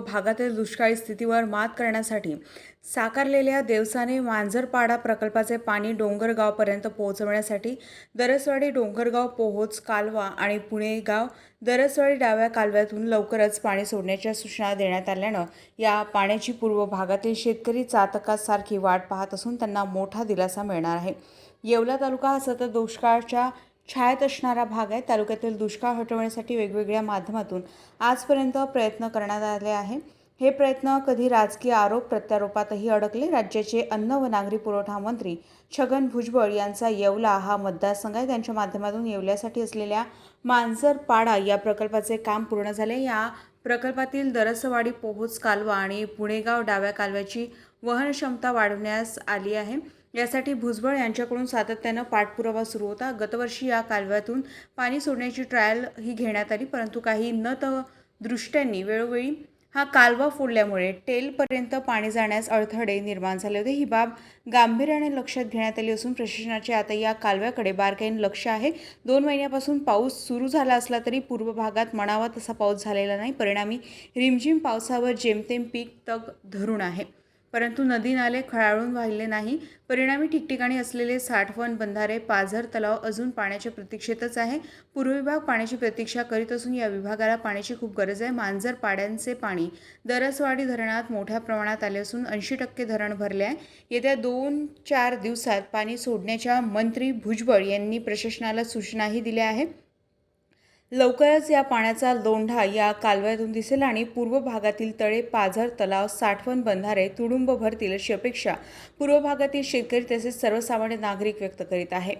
भागातील दुष्काळी स्थितीवर मात करण्यासाठी साकारलेल्या देवसाने मांजरपाडा प्रकल्पाचे पाणी डोंगरगावपर्यंत पोहोचवण्यासाठी दरसवाडी डोंगरगाव पोहोच कालवा आणि पुणेगाव दरसवाडी डाव्या कालव्यातून लवकरच पाणी सोडण्याच्या सूचना देण्यात आल्यानं या पाण्याची पूर्व भागातील शेतकरी चातकासारखी वाट पाहत असून त्यांना मोठा दिलासा मिळणार आहे. येवला तालुका हा सतत दुष्काळाच्या छायेत असणारा भाग आहे. तालुक्यातील दुष्काळ हटवण्यासाठी वेगवेगळ्या माध्यमातून आजपर्यंत प्रयत्न करण्यात आले आहे हे प्रयत्न कधी राजकीय आरोप प्रत्यारोपातही अडकले? राज्याचे अन्न व नागरी पुरवठा मंत्री छगन भुजबळ यांचा येवला हा मतदारसंघ आहे. त्यांच्या माध्यमातून येवल्यासाठी असलेल्या मांजरपाडा या प्रकल्पाचे काम पूर्ण झाले. या प्रकल्पातील दरसवाडी पोहोच कालवा आणि पुणेगाव डाव्या कालव्याची वहन क्षमता वाढवण्यास आली आहे. यासाठी भुजबळ यांच्याकडून सातत्यानं पाठपुरावा सुरू होता. गतवर्षी या कालव्यातून पाणी सोडण्याची ट्रायल ही घेण्यात आली परंतु काही न त दृष्ट्यांनी वेळोवेळी हा कालवा फोडल्यामुळे टेलपर्यंत पाणी जाण्यास अडथळे निर्माण झाले होते. ही बाब गांभीर्याने लक्षात घेण्यात आली असून प्रशासनाचे आता या कालव्याकडे बारकाईने लक्ष आहे. दोन महिन्यापासून पाऊस सुरू झाला असला तरी पूर्व भागात म्हणावा तसा पाऊस झालेला नाही. परिणामी रिमझिम पावसावर जेमतेम पीक तग धरून आहे. परंतु नदी नाले खळाळून वाहिले नाही. परिणामी ठिकठिकाणी असलेले साठवण बंधारे पाझर तलाव अजून पाण्याच्या प्रतीक्षेतच आहे. पूर्व विभाग पाण्याची प्रतीक्षा करीत असून या विभागाला पाण्याची खूप गरज आहे. मांजर पाड्यांचे पाणी दरसवाडी धरणात मोठ्या प्रमाणात आले असून ऐंशी टक्के धरण भरले आहे. येत्या दोन चार दिवसात पाणी सोडण्याच्या मंत्री भुजबळ यांनी प्रशासनाला सूचनाही दिल्या आहेत. लवकरच या पाण्याचा लोंढा या कालव्यातून दिसेल आणि पूर्व भागातील तळे पाझर तलाव साठवण बंधारे तुडुंब भरतील अशी अपेक्षा पूर्व भागातील शेतकरी तसेच सर्वसामान्य नागरिक व्यक्त करीत आहे